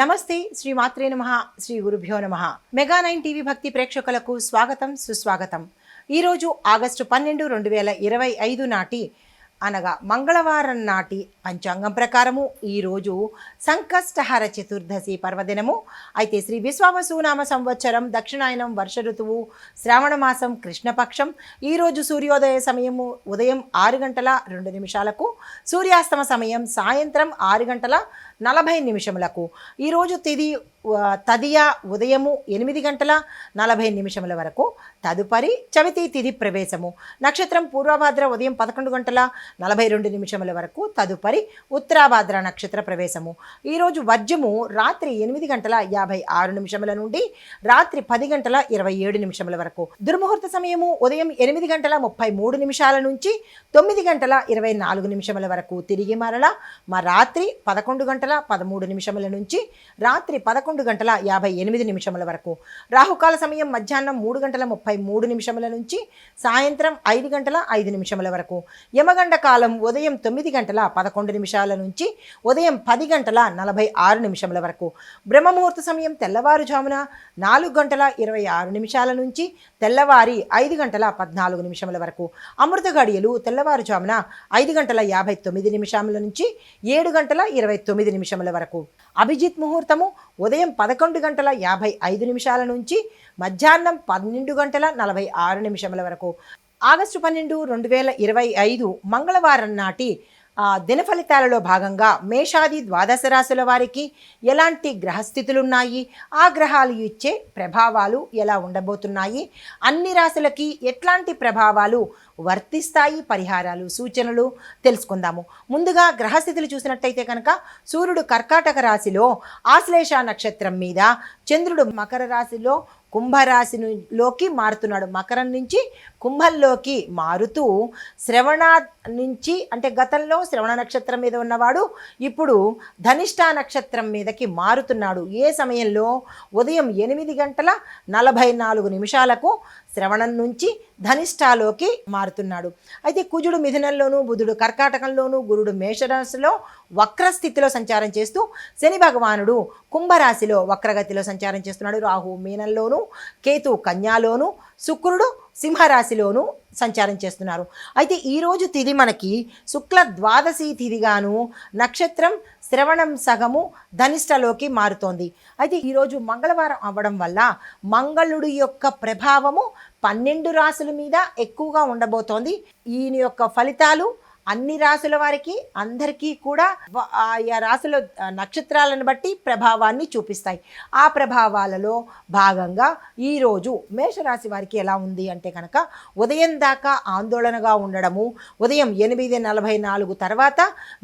నమస్తే శ్రీ మాత్రే నమ శ్రీ గురుభ్యో నమ. మెగా నైన్ టీవీ భక్తి ప్రేక్షకులకు స్వాగతం సుస్వాగతం. ఈరోజు ఆగస్టు పన్నెండు రెండు వేల ఇరవై ఐదు నాటి అనగా మంగళవారం నాటి పంచాంగం ప్రకారము ఈరోజు సంకష్టహర చతుర్దశి పర్వదినము. అయితే శ్రీ విశ్వావసునామ సంవత్సరం దక్షిణాయనం వర్ష ఋతువు శ్రావణ మాసం కృష్ణపక్షం. ఈరోజు సూర్యోదయ సమయము ఉదయం ఆరు గంటల రెండు నిమిషాలకు సూర్యాస్తమ సమయం సాయంత్రం ఆరు గంటల నలభై నిమిషములకు. ఈరోజు తిది తదియా ఉదయము ఎనిమిది గంటల నలభై నిమిషముల వరకు తదుపరి చవితి తిథి ప్రవేశము. నక్షత్రం పూర్వభాద్ర ఉదయం పదకొండు గంటల నలభై రెండు నిమిషముల వరకు తదుపరి ఉత్తరాభాద్ర నక్షత్ర ప్రవేశము. ఈరోజు వర్జము రాత్రి ఎనిమిది గంటల యాభై ఆరు నిమిషముల నుండి రాత్రి పది గంటల ఇరవై ఏడు నిమిషముల వరకు. దుర్ముహూర్త సమయము ఉదయం ఎనిమిది గంటల ముప్పై మూడు నిమిషాల నుంచి తొమ్మిది గంటల ఇరవై నాలుగు నిమిషముల వరకు తిరిగి మరల మా రాత్రి పదకొండు గంటల పదమూడు నిమిషముల నుంచి రాత్రి పదకొండు గంటల యాభై ఎనిమిది నిమిషముల వరకు. రాహుకాల సమయం మధ్యాహ్నం మూడు గంటల ముప్పై మూడు నిమిషముల నుంచి సాయంత్రం ఐదు గంటల ఐదు నిమిషముల వరకు. యమగండ కాలం ఉదయం తొమ్మిది గంటల పదకొండు నిమిషాల నుంచి ఉదయం పది గంటల నలభై ఆరు నిమిషముల వరకు. బ్రహ్మముహూర్త సమయం తెల్లవారుజామున నాలుగు గంటల ఇరవై ఆరు నిమిషాల నుంచి తెల్లవారి ఐదు గంటల పద్నాలుగు నిమిషముల వరకు. అమృత గడియలు తెల్లవారుజామున ఐదు గంటల యాభై తొమ్మిది నిమిషముల నుంచి ఏడు గంటల ఇరవై తొమ్మిది నిమిషముల వరకు. అభిజిత్ ముహూర్తము ఉదయం పదకొండు గంటల యాభై ఐదు నిమిషాల నుంచి మధ్యాహ్నం పన్నెండు గంటల నలభై ఆరు నిమిషముల వరకు. ఆగస్టు పన్నెండు రెండు వేల ఇరవై ఐదు మంగళవారం నాటి దినఫలితాలలో దిన ఫలితాలలో భాగంగా మేషాది ద్వాదశ రాశుల వారికి ఎలాంటి గ్రహస్థితులు ఉన్నాయి ఆ గ్రహాలు ఇచ్చే ప్రభావాలు ఎలా ఉండబోతున్నాయి? అన్ని రాశులకి ఎట్లాంటి ప్రభావాలు వర్తిస్తాయి పరిహారాలు సూచనలు తెలుసుకుందాము. ముందుగా గ్రహస్థితులు చూసినట్టయితే కనుక సూర్యుడు కర్కాటక రాశిలో ఆశ్లేష నక్షత్రం మీద చంద్రుడు మకర రాశిలో కుంభరాశిలోకి మారుతున్నాడు. మకరం నుంచి కుంభంలోకి మారుతూ శ్రవణ నుంచి అంటే గతంలో శ్రవణ నక్షత్రం మీద ఉన్నవాడు ఇప్పుడు ధనిష్ట నక్షత్రం మీదకి మారుతున్నాడు. ఏ సమయంలో? ఉదయం ఎనిమిది గంటల నలభై నాలుగు నిమిషాలకు శ్రవణం నుంచి ధనిష్టాలోకి మారుతున్నాడు. అయితే కుజుడు మిథునంలోను బుధుడు కర్కాటకంలోను గురుడు మేషరాశిలో వక్రస్థితిలో సంచారం చేస్తూ శని భగవానుడు కుంభరాశిలో వక్రగతిలో సంచారం చేస్తున్నాడు. రాహు మీనంలోను కేతు కన్యాలోను శుక్రుడు సింహరాశిలోను సంచారం చేస్తున్నారు. అయితే ఈరోజు తిథి మనకి శుక్ల ద్వాదశి తిథిగాను నక్షత్రం శ్రవణం సగము ధనిష్టలోకి మారుతోంది. అయితే ఈరోజు మంగళవారం అవ్వడం వల్ల మంగళుడి యొక్క ప్రభావము పన్నెండు రాసుల మీద ఎక్కువగా ఉండబోతోంది. ఈయన యొక్క ఫలితాలు అన్ని రాసుల వారికి అందరికీ కూడా ఆయా రాసుల నక్షత్రాలను బట్టి ప్రభావాన్ని చూపిస్తాయి. ఆ ప్రభావాలలో భాగంగా ఈరోజు మేషరాశి వారికి ఎలా ఉంది అంటే కనుక ఉదయం దాకా ఆందోళనగా ఉండడము ఉదయం ఎనిమిది నలభై నాలుగు తర్వాత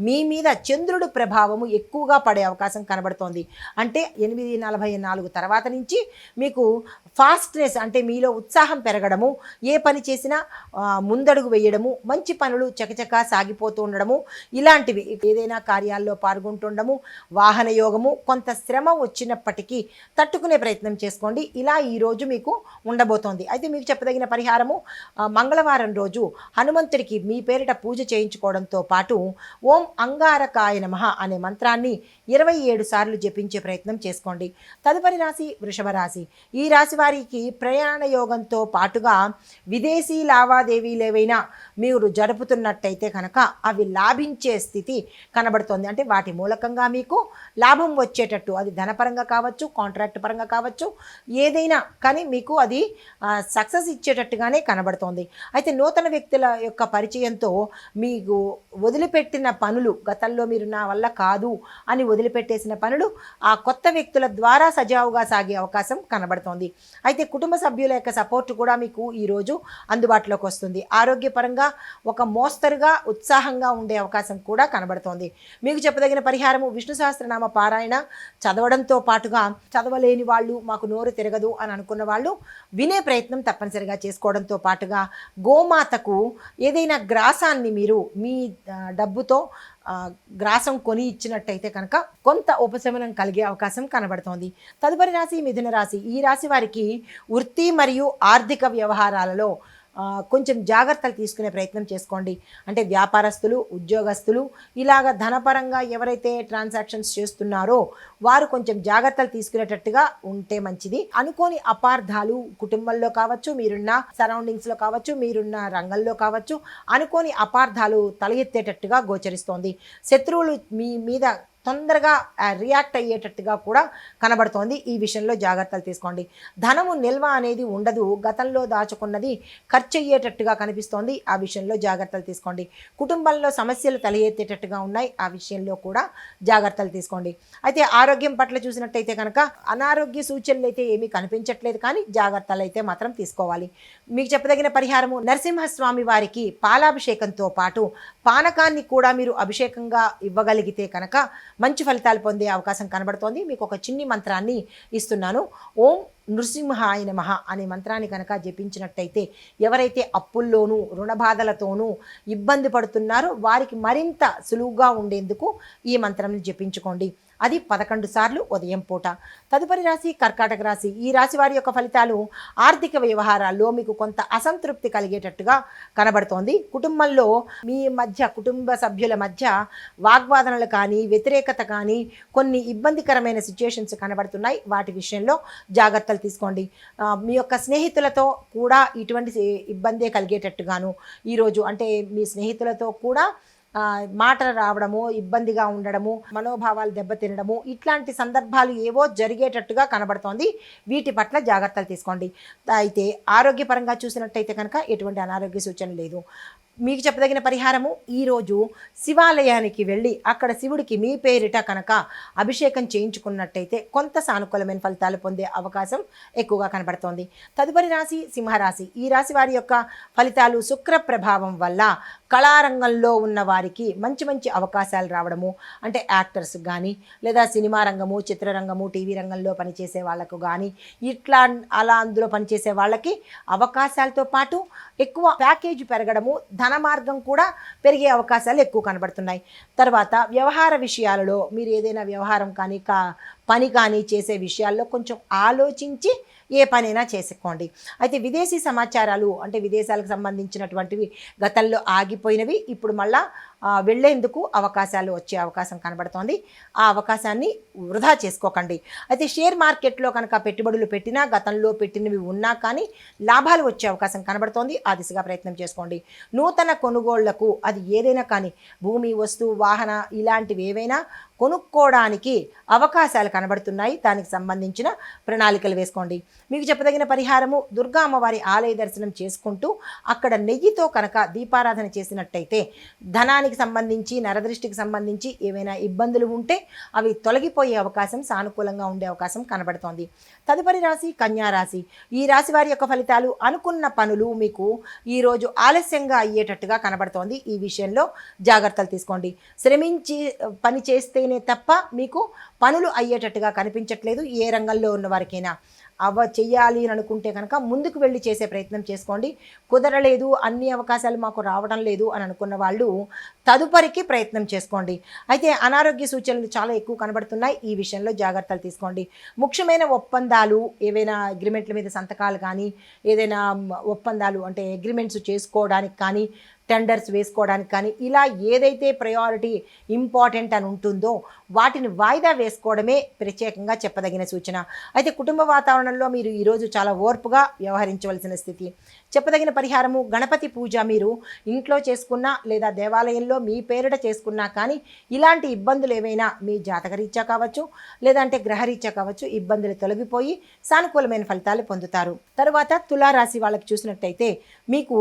మీ మీద చంద్రుడు ప్రభావము ఎక్కువగా పడే అవకాశం కనబడుతోంది. అంటే ఎనిమిది నలభై నాలుగు తర్వాత నుంచి మీకు ఫాస్ట్నెస్ అంటే మీలో ఉత్సాహం పెరగడము ఏ పని చేసినా ముందడుగు వేయడము మంచి పనులు చకచకా సాగిపోతూ ఉండడము ఇలాంటివి. ఏదైనా కార్యాల్లో పాల్గొంటుండము వాహన యోగము కొంత శ్రమ వచ్చినప్పటికీ తట్టుకునే ప్రయత్నం చేసుకోండి. ఇలా ఈరోజు మీకు ఉండబోతోంది. అయితే మీకు చెప్పదగిన పరిహారము మంగళవారం రోజు హనుమంతుడికి మీ పేరిట పూజ చేయించుకోవడంతో పాటు ఓం అంగారకాయ నమః అనే మంత్రాన్ని ఇరవై ఏడు సార్లు జపించే ప్రయత్నం చేసుకోండి. తదుపరి రాశి వృషభ రాశి. ఈ రాశి వారికి ప్రయాణ యోగంతో పాటుగా విదేశీ లావాదేవీలు ఏవైనా మీరు జరుపుతున్నట్టయితే కనుక అవి లాభించే స్థితి కనబడుతోంది. అంటే వాటి మూలకంగా మీకు లాభం వచ్చేటట్టు. అది ధనపరంగా కావచ్చు కాంట్రాక్ట్ పరంగా కావచ్చు ఏదైనా కానీ మీకు అది సక్సెస్ ఇచ్చేటట్టుగానే కనబడుతోంది. అయితే నూతన వ్యక్తుల యొక్క పరిచయంతో మీకు వదిలిపెట్టిన పనులు గతంలో మీరు నా వల్ల కాదు అని వదిలిపెట్టేసిన పనులు ఆ కొత్త వ్యక్తుల ద్వారా సజావుగా సాగే అవకాశం కనబడుతోంది. అయితే కుటుంబ సభ్యుల యొక్క సపోర్ట్ కూడా మీకు ఈరోజు అందుబాటులోకి వస్తుంది. ఆరోగ్యపరంగా ఒక మోస్తరుగా ఉత్సాహంగా ఉండే అవకాశం కూడా కనబడుతోంది. మీకు చెప్పదగిన పరిహారము విష్ణు సహస్రనామ పారాయణ. చదవడంతో పాటుగా చదవలేని వాళ్ళు మాకు నోరు తిరగదు అని అనుకున్న వాళ్ళు వినే ప్రయత్నం తప్పనిసరిగా చేసుకోవడంతో పాటుగా గోమాతకు ఏదైనా గ్రాసాన్ని మీరు మీ డబ్బుతో గ్రాసం కొని ఇచ్చినట్టయితే కనుక కొంత ఉపశమనం కలిగే అవకాశం కనబడుతోంది. తదుపరి రాశి మిథున రాశి. ఈ రాశి వారికి వృత్తి మరియు ఆర్థిక వ్యవహారాలలో కొంచెం జాగ్రత్తలు తీసుకునే ప్రయత్నం చేసుకోండి. అంటే వ్యాపారస్తులు ఉద్యోగస్తులు ఇలాగ ధనపరంగా ఎవరైతే ట్రాన్సాక్షన్స్ చేస్తున్నారో వారు కొంచెం జాగ్రత్తలు తీసుకునేటట్టుగా ఉంటే మంచిది. అనుకోని అపార్థాలు కుటుంబంలో కావచ్చు మీరున్న సరౌండింగ్స్లో కావచ్చు మీరున్న రంగంలో కావచ్చు అనుకోని అపార్థాలు తల ఎత్తేటట్టుగా గోచరిస్తోంది. శత్రువులు మీ మీద తొందరగా రియాక్ట్ అయ్యేటట్టుగా కూడా కనబడుతోంది. ఈ విషయంలో జాగ్రత్తలు తీసుకోండి. ధనము నిల్వ అనేది ఉండదు. గతంలో దాచుకున్నది ఖర్చు అయ్యేటట్టుగా కనిపిస్తోంది. ఆ విషయంలో జాగ్రత్తలు తీసుకోండి. కుటుంబంలో సమస్యలు తల ఎత్తేటట్టుగా ఉన్నాయి. ఆ విషయంలో కూడా జాగ్రత్తలు తీసుకోండి. అయితే ఆరోగ్యం పట్ల చూసినట్టయితే కనుక అనారోగ్య సూచనలు అయితే ఏమీ కనిపించట్లేదు. కానీ జాగ్రత్తలు అయితే మాత్రం తీసుకోవాలి. మీకు చెప్పదగిన పరిహారము నరసింహస్వామి వారికి పాలాభిషేకంతో పాటు పానకాన్ని కూడా మీరు అభిషేకంగా ఇవ్వగలిగితే కనుక మంచి ఫలితాలు పొందే అవకాశం కనబడుతోంది. మీకు ఒక చిన్ని మంత్రాన్ని ఇస్తున్నాను. ఓం నృసింహ ఆయన మహా అనే మంత్రాన్ని కనుక జపించినట్టయితే ఎవరైతే అప్పుల్లోనూ రుణ బాధలతోనూ ఇబ్బంది పడుతున్నారో వారికి మరింత సులువుగా ఉండేందుకు ఈ మంత్రం జపించుకోండి. అది పదకొండు సార్లు ఉదయం పూట. తదుపరి రాశి కర్కాటక రాశి. ఈ రాశి వారి యొక్క ఫలితాలు ఆర్థిక వ్యవహారాల్లో మీకు కొంత అసంతృప్తి కలిగేటట్టుగా కనబడుతోంది. కుటుంబంలో మీ మధ్య కుటుంబ సభ్యుల మధ్య వాగ్వాదనలు కానీ వ్యతిరేకత కానీ కొన్ని ఇబ్బందికరమైన సిచ్యుయేషన్స్ కనబడుతున్నాయి. వాటి విషయంలో జాగ్రత్తలు తీసుకోండి. మీ యొక్క స్నేహితులతో కూడా ఇటువంటి ఇబ్బందే కలిగేటట్టుగాను ఈరోజు అంటే మీ స్నేహితులతో కూడా మాటలు రావడము ఇబ్బందిగా ఉండడము మనోభావాలు దెబ్బతినడము ఇట్లాంటి సందర్భాలు ఏవో జరిగేటట్టుగా కనబడుతోంది. వీటి పట్ల జాగ్రత్తలు తీసుకోండి. అయితే ఆరోగ్యపరంగా చూసినట్టయితే కనుక ఎటువంటి అనారోగ్య సూచన లేదు. మీకు చెప్పదగిన పరిహారము ఈరోజు శివాలయానికి వెళ్ళి అక్కడ శివుడికి మీ పేరిట కనుక అభిషేకం చేయించుకున్నట్టయితే కొంత సానుకూలమైన ఫలితాలు పొందే అవకాశం ఎక్కువగా కనబడుతోంది. తదుపరి రాశి సింహరాశి. ఈ రాశి వారి యొక్క ఫలితాలు శుక్ర ప్రభావం వల్ల కళారంగంలో ఉన్న వారికి మంచి మంచి అవకాశాలు రావడము అంటే యాక్టర్స్ కానీ లేదా సినిమా రంగము చిత్రరంగము టీవీ రంగంలో పనిచేసే వాళ్ళకు కానీ ఇట్లా అలా అందులో పనిచేసే వాళ్ళకి అవకాశాలతో పాటు ఎక్కువ ప్యాకేజ్ పెరగడము ధన మార్గం కూడా పెరిగే అవకాశాలు ఎక్కువ కనబడుతున్నాయి. తర్వాత వ్యవహార విషయాలలో మీరు ఏదైనా వ్యవహారం కానీ కా పని కానీ చేసే విషయాల్లో కొంచెం ఆలోచించి ఏ పనైనా చేసుకోండి. అయితే విదేశీ సమాచారాలు అంటే విదేశాలకు సంబంధించినటువంటివి గతంలో ఆగిపోయినవి ఇప్పుడు మళ్ళా వెళ్ళేందుకు వెళ్ళేందుకు అవకాశాలు వచ్చే అవకాశం కనబడుతోంది. ఆ అవకాశాన్ని వృధా చేసుకోకండి. అయితే షేర్ మార్కెట్లో కనుక పెట్టుబడులు పెట్టినా గతంలో పెట్టినవి ఉన్నా కానీ లాభాలు వచ్చే అవకాశం కనబడుతోంది. ఆ దిశగా ప్రయత్నం చేసుకోండి. నూతన కొనుగోళ్ళకు అది ఏదైనా కానీ భూమి వస్తువు వాహన ఇలాంటివి ఏవైనా కొనుక్కోవడానికి అవకాశాలు కనబడుతున్నాయి. దానికి సంబంధించిన ప్రణాళికలు వేసుకోండి. మీకు చెప్పదగిన పరిహారము దుర్గా అమ్మవారి ఆలయ దర్శనం చేసుకుంటూ అక్కడ నెయ్యితో కనుక దీపారాధన చేసినట్టయితే ధనానికి సంబంధించి నరదృష్టికి సంబంధించి ఏవైనా ఇబ్బందులు ఉంటే అవి తొలగిపోయే అవకాశం సానుకూలంగా ఉండే అవకాశం కనబడుతోంది. తదుపరి రాశి కన్యా రాశి. ఈ రాశి వారి యొక్క ఫలితాలు అనుకున్న పనులు మీకు ఈరోజు ఆలస్యంగా అయ్యేటట్టుగా కనబడుతోంది. ఈ విషయంలో జాగ్రత్తలు తీసుకోండి. శ్రమించి పని చేస్తేనే తప్ప మీకు పనులు అయ్యేటట్టుగా కనిపించట్లేదు ఏ రంగంలో ఉన్న వారికైనా అవ చెయ్యాలి అని అనుకుంటే కనుక ముందుకు వెళ్ళి చేసే ప్రయత్నం చేసుకోండి. కుదరలేదు అన్ని అవకాశాలు మాకు రావడం లేదు అని అనుకున్న వాళ్ళు తదుపరికి ప్రయత్నం చేసుకోండి. అయితే అనారోగ్య సూచనలు చాలా ఎక్కువ కనబడుతున్నాయి. ఈ విషయంలో జాగ్రత్తలు తీసుకోండి. ముఖ్యమైన ఒప్పందాలు ఏవైనా అగ్రిమెంట్ల మీద సంతకాలు కానీ ఏదైనా ఒప్పందాలు అంటే అగ్రిమెంట్స్ చేసుకోవడానికి కానీ టెండర్స్ వేసుకోవడానికి కానీ ఇలా ఏదైతే ప్రయారిటీ ఇంపార్టెంట్ అని ఉంటుందో వాటిని వాయిదా వేసుకోవడమే ప్రత్యేకంగా చెప్పదగిన సూచన. అయితే కుటుంబ వాతావరణంలో మీరు ఈరోజు చాలా ఓర్పుగా వ్యవహరించవలసిన స్థితి. చెప్పదగిన పరిహారము గణపతి పూజ మీరు ఇంట్లో చేసుకున్నా లేదా దేవాలయంలో మీ పేరిట చేసుకున్నా కానీ ఇలాంటి ఇబ్బందులు ఏవైనా మీ జాతకరీత్యా కావచ్చు లేదంటే గ్రహరీత్యా కావచ్చు ఇబ్బందులు తొలగిపోయి సానుకూలమైన ఫలితాలు పొందుతారు. తరువాత తులారాశి వాళ్ళకి చూసినట్టయితే మీకు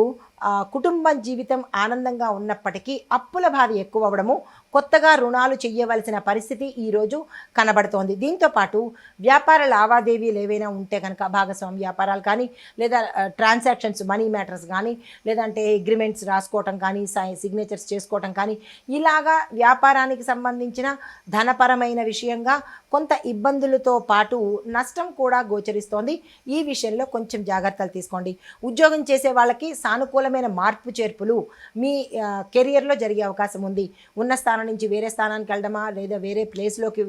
కుటుంబం జీవితం ఆనందంగా ఉన్నప్పటికీ అప్పుల బాధ ఎక్కువ అవ్వడము కొత్తగా రుణాలు చేయవలసిన పరిస్థితి ఈరోజు కనబడుతోంది. దీంతో పాటు వ్యాపార లావాదేవీలు ఏవైనా ఉంటే కనుక భాగస్వామి వ్యాపారాలు కానీ లేదా ట్రాన్సాక్షన్స్ మనీ మ్యాటర్స్ కానీ లేదంటే అగ్రిమెంట్స్ రాసుకోవటం కానీ సిగ్నేచర్స్ చేసుకోవటం కానీ ఇలాగా వ్యాపారానికి సంబంధించిన ధనపరమైన విషయంగా కొంత ఇబ్బందులతో పాటు నష్టం కూడా గోచరిస్తోంది. ఈ విషయంలో కొంచెం జాగ్రత్తలు తీసుకోండి. ఉద్యోగం చేసే వాళ్ళకి సానుకూలమైన మార్పు చేర్పులు మీ కెరియర్లో జరిగే అవకాశం ఉంది. ఉన్న స్థానం నుంచి వేరే స్థానానికి వెళ్ళడమా? లేదా వేరే ప్లేస్లోకి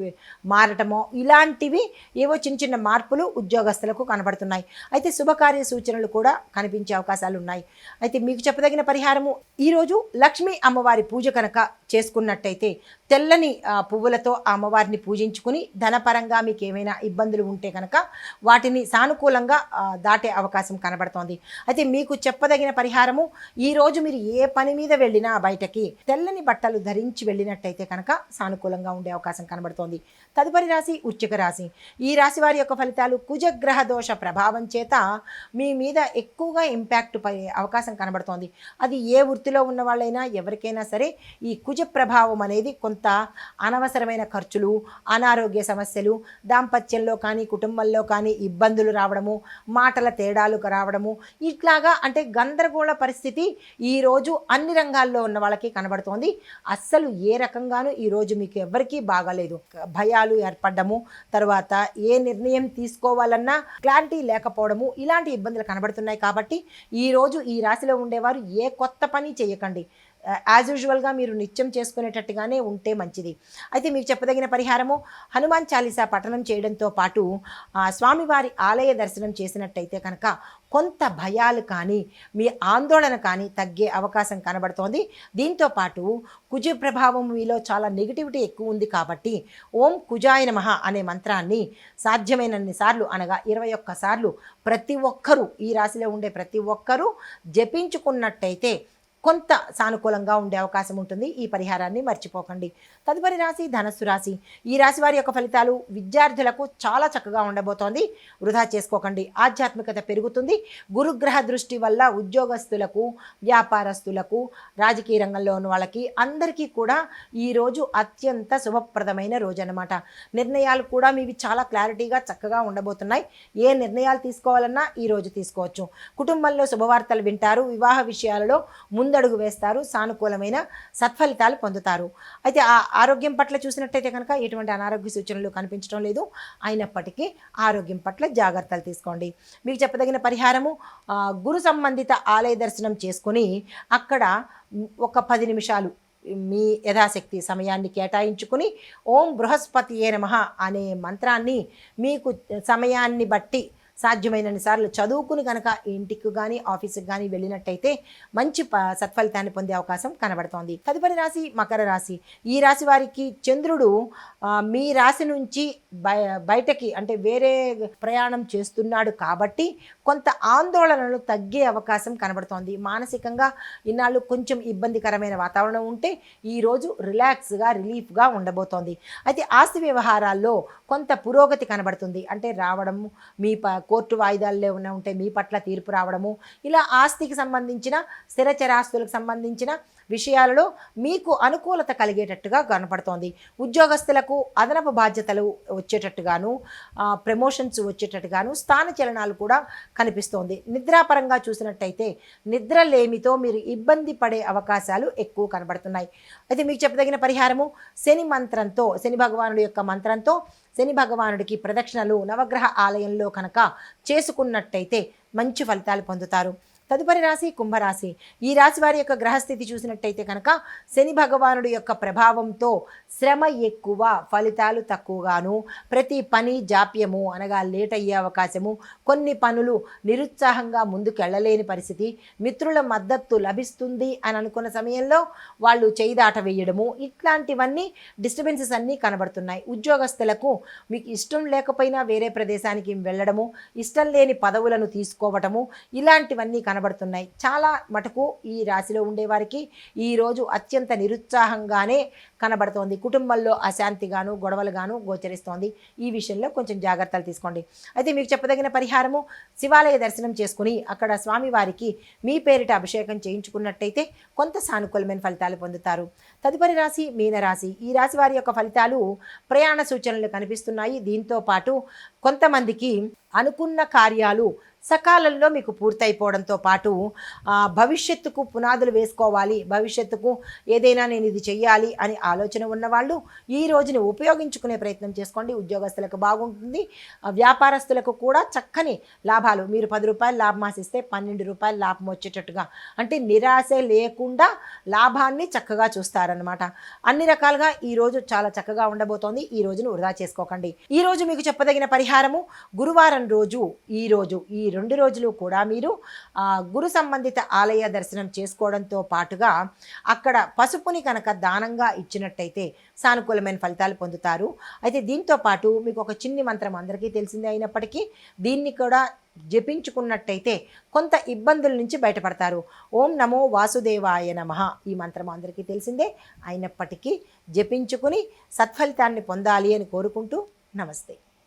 మారటమో? ఇలాంటివి ఏవో చిన్న చిన్న మార్పులు ఉద్యోగస్తులకు కనబడుతున్నాయి. అయితే శుభకార్య సూచనలు కూడా కనిపించే అవకాశాలు ఉన్నాయి. అయితే మీకు చెప్పదగిన పరిహారము ఈరోజు లక్ష్మీ అమ్మవారి పూజ కనుక చేసుకున్నట్టయితే తెల్లని పువ్వులతో ఆ అమ్మవారిని పూజించుకుని ధనపరంగా మీకు ఏమైనా ఇబ్బందులు ఉంటే కనుక వాటిని సానుకూలంగా దాటే అవకాశం కనబడుతోంది. అయితే మీకు చెప్పదగిన పరిహారము ఈ రోజు మీరు ఏ పని మీద వెళ్ళినా బయటకి తెల్లని బట్టలు ధరించి వెళ్ళినట్టయితే కనుక సానుకూలంగా ఉండే అవకాశం కనబడుతోంది. తదుపరి రాశి వృశ్చిక రాశి. ఈ రాశి వారి యొక్క ఫలితాలు కుజగ్రహ దోష ప్రభావం చేత మీ మీద ఎక్కువగా ఇంపాక్ట్ పడే అవకాశం కనబడుతోంది. అది ఏ వృత్తిలో ఉన్న వాళ్ళైనా ఎవరికైనా సరే ఈ కుజ ప్రభావం అనేది కొంత అనవసరమైన ఖర్చులు అనారోగ్య సమస్యలు దాంపత్యంలో కానీ కుటుంబంలో కానీ ఇబ్బందులు రావడము మాటల తేడాలు రావడము ఇట్లాగా అంటే గందరగోళ పరిస్థితి ఈరోజు అన్ని రంగాల్లో ఉన్న వాళ్ళకి కనబడుతోంది. అస్సలు ఏ రకంగానూ ఈరోజు మీకు ఎవ్వరికీ బాగాలేదు. భయాలు ఏర్పడము తర్వాత ఏ నిర్ణయం తీసుకోవాలన్నా క్లారిటీ లేకపోవడము ఇలాంటి ఇబ్బందులు కనబడుతున్నాయి కాబట్టి ఈరోజు ఈ రాశిలో ఉండేవారు ఏ కొత్త పని చేయకండి. Uh, యాజ్ యూజువల్గా మీరు నిత్యం చేసుకునేటట్టుగానే ఉంటే మంచిది. అయితే మీకు చెప్పదగిన పరిహారము హనుమాన్ చాలీసా పఠనం చేయడంతో పాటు స్వామివారి ఆలయ దర్శనం చేసినట్టయితే కనుక కొంత భయాలు కానీ మీ ఆందోళన కానీ తగ్గే అవకాశం కనబడుతోంది. దీంతో పాటు కుజ ప్రభావం మీలో చాలా నెగిటివిటీ ఎక్కువ ఉంది కాబట్టి ఓం కుజాయ నమః అనే మంత్రాన్ని సాధ్యమైనన్ని సార్లు అనగా ఇరవై ఒక్కసార్లు ప్రతి ఒక్కరూ ఈ రాశిలో ఉండే ప్రతి ఒక్కరూ జపించుకున్నట్టయితే కొంత సానుకూలంగా ఉండే అవకాశం ఉంటుంది. ఈ పరిహారాన్ని మర్చిపోకండి. తదుపరి రాశి ధనస్సు రాశి. ఈ రాశి వారి యొక్క ఫలితాలు విద్యార్థులకు చాలా చక్కగా ఉండబోతోంది. వృధా చేసుకోకండి. ఆధ్యాత్మికత పెరుగుతుంది. గురుగ్రహ దృష్టి వల్ల ఉద్యోగస్తులకు వ్యాపారస్తులకు రాజకీయ రంగంలో ఉన్న వాళ్ళకి అందరికీ కూడా ఈరోజు అత్యంత శుభప్రదమైన రోజు అన్నమాట నిర్ణయాలు కూడా మీవి చాలా క్లారిటీగా చక్కగా ఉండబోతున్నాయి. ఏ నిర్ణయాలు తీసుకోవాలన్నా ఈ రోజు తీసుకోవచ్చు. కుటుంబంలో శుభవార్తలు వింటారు. వివాహ విషయాలలో ముందు ముందడుగు వేస్తారు సానుకూలమైన సత్ఫలితాలు పొందుతారు. అయితే ఆ ఆరోగ్యం పట్ల చూసినట్టయితే కనుక ఎటువంటి అనారోగ్య సూచనలు కనిపించడం లేదు. అయినప్పటికీ ఆరోగ్యం పట్ల జాగ్రత్తలు తీసుకోండి. మీకు చెప్పదగిన పరిహారము గురు సంబంధిత ఆలయ దర్శనం చేసుకొని అక్కడ ఒక పది నిమిషాలు మీ యథాశక్తి సమయాన్ని కేటాయించుకుని ఓం బృహస్పతి ఏ నమః అనే మంత్రాన్ని మీకు సమయాన్ని బట్టి సాధ్యమైనన్ని సార్లు చదువుకుని కనుక ఇంటికి కానీ ఆఫీస్కి కానీ వెళ్ళినట్టయితే మంచి ప సత్ఫలితాన్ని పొందే అవకాశం కనబడుతోంది. తదుపరి రాశి మకర రాశి. ఈ రాశి వారికి చంద్రుడు మీ రాశి నుంచి బయ బయటకి అంటే వేరే ప్రయాణం చేస్తున్నాడు కాబట్టి కొంత ఆందోళనలు తగ్గే అవకాశం కనబడుతోంది. మానసికంగా ఇన్నాళ్ళు కొంచెం ఇబ్బందికరమైన వాతావరణం ఉంటే ఈరోజు రిలాక్స్గా రిలీఫ్గా ఉండబోతోంది. అయితే ఆస్తి వ్యవహారాల్లో కొంత పురోగతి కనబడుతుంది. అంటే రావడము మీ ప కోర్టు వాయిదాల్లో ఉన్న ఉంటే మీ పట్ల తీర్పు రావడము ఇలా ఆస్తికి సంబంధించిన స్థిరచరాస్తులకు సంబంధించిన విషయాలలో మీకు అనుకూలత కలిగేటట్టుగా కనపడుతోంది. ఉద్యోగస్తులకు అదనపు బాధ్యతలు వచ్చేటట్టుగాను ప్రమోషన్స్ వచ్చేటట్టుగాను స్థాన చలనాలు కూడా కనిపిస్తోంది. నిద్రాపరంగా చూసినట్టయితే నిద్రలేమితో మీరు ఇబ్బంది పడే అవకాశాలు ఎక్కువ కనబడుతున్నాయి. అయితే మీకు చెప్పదగిన పరిహారము శని మంత్రంతో శని భగవానుడి యొక్క మంత్రంతో శని భగవానుడికి ప్రదక్షిణలు నవగ్రహ ఆలయంలో కనుక చేసుకున్నట్టయితే మంచి ఫలితాలు పొందుతారు. తదుపరి రాశి కుంభరాశి. ఈ రాశి వారి యొక్క గ్రహస్థితి చూసినట్టయితే కనుక శని భగవానుడు యొక్క ప్రభావంతో శ్రమ ఎక్కువ ఫలితాలు తక్కువగాను ప్రతి పని జాప్యము అనగా లేట్ అయ్యే అవకాశము కొన్ని పనులు నిరుత్సాహంగా ముందుకెళ్ళలేని పరిస్థితి మిత్రుల మద్దతు లభిస్తుంది అని అనుకున్న సమయంలో వాళ్ళు చేయిదాట వేయడము ఇట్లాంటివన్నీ డిస్టర్బెన్సెస్ అన్నీ కనబడుతున్నాయి. ఉద్యోగస్తులకు మీకు ఇష్టం లేకపోయినా వేరే ప్రదేశానికి వెళ్ళడము ఇష్టం లేని పదవులను తీసుకోవటము ఇలాంటివన్నీ కనబడుతున్నాయి. కనబడుతున్నాయి. చాలా మటుకు ఈ రాశిలో ఉండేవారికి ఈరోజు అత్యంత నిరుత్సాహంగానే కనబడుతోంది. కుటుంబంలో అశాంతిగాను గొడవలుగాను గోచరిస్తోంది. ఈ విషయంలో కొంచెం జాగ్రత్తలు తీసుకోండి. అయితే మీకు చెప్పదగిన పరిహారము శివాలయ దర్శనం చేసుకుని అక్కడ స్వామివారికి మీ పేరిట అభిషేకం చేయించుకున్నట్టయితే కొంత సానుకూలమైన ఫలితాలు పొందుతారు. తదుపరి రాశి మీనరాశి. ఈ రాశి వారి యొక్క ఫలితాలు ప్రయాణ సూచనలు కనిపిస్తున్నాయి. దీంతో పాటు కొంతమందికి అనుకున్న కార్యాలు సకాలంలో మీకు పూర్తయిపోవడంతో పాటు భవిష్యత్తుకు పునాదులు వేసుకోవాలి భవిష్యత్తుకు ఏదైనా నేను ఇది చెయ్యాలి అని ఆలోచన ఉన్నవాళ్ళు ఈ రోజుని ఉపయోగించుకునే ప్రయత్నం చేసుకోండి. ఉద్యోగస్తులకు బాగుంటుంది. వ్యాపారస్తులకు కూడా చక్కని లాభాలు. మీరు పది రూపాయలు లాభం ఆశిస్తే పన్నెండు రూపాయలు లాభం వచ్చేటట్టుగా. అంటే నిరాశ లేకుండా లాభాన్ని చక్కగా చూస్తారనమాట అన్ని రకాలుగా ఈ రోజు చాలా చక్కగా ఉండబోతోంది. ఈ రోజును వృధా చేసుకోకండి. ఈ రోజు మీకు చెప్పదగిన పరిహారము గురువారం రోజు ఈ రోజు ఈ రెండు రోజులు కూడా మీరు గురు సంబంధిత ఆలయ దర్శనం చేసుకోవడంతో పాటుగా అక్కడ పసుపుని కనుక దానంగా ఇచ్చినట్టయితే సానుకూలమైన ఫలితాలు పొందుతారు. అయితే దీంతో పాటు మీకు ఒక చిన్ని మంత్రం అందరికీ తెలిసిందే అయినప్పటికీ దీన్ని కూడా జపించుకున్నట్టయితే కొంత ఇబ్బందుల నుంచి బయటపడతారు. ఓం నమో వాసుదేవాయ నమ ఈ మంత్రం అందరికీ తెలిసిందే అయినప్పటికీ జపించుకుని సత్ఫలితాన్ని పొందాలి అని కోరుకుంటూ నమస్తే.